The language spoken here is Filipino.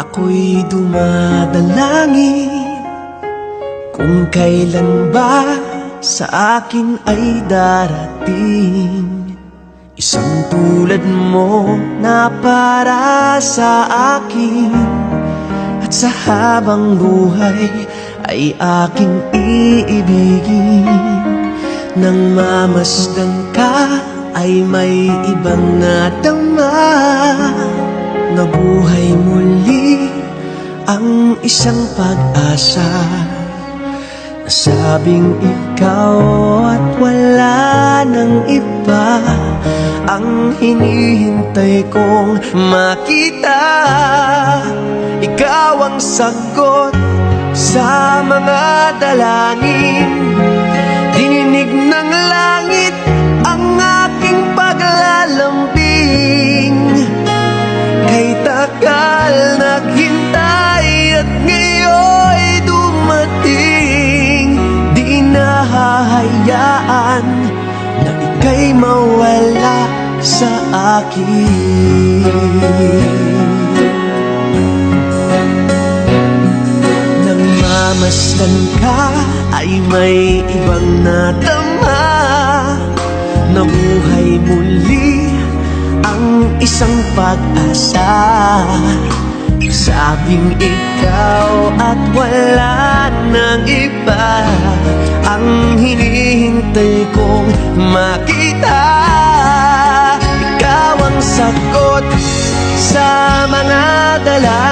Ako'y dumadalangin. Kung kailan ba sa akin ay darating? Isang tulad mo na para sa akin. At sa habang buhay ay aking iibigin. Nang mamasdan ka ay may ibang nadama Nabuhay muli ang isang pag-asa. Nasabing ikaw at wala ng iba Ang hinihintay kong makita. Ikaw ang sagot sa mga dalangin. Dininig ng langit nahahayaan na ika'y mawala sa akin. Nang mamasdan ka ay may ibang natama Nabuhay muli ang isang pag-asa. Sabing ikaw at wala ng iba Ang hinihintay kong makita. Ikaw ang sagot sa mga dalangin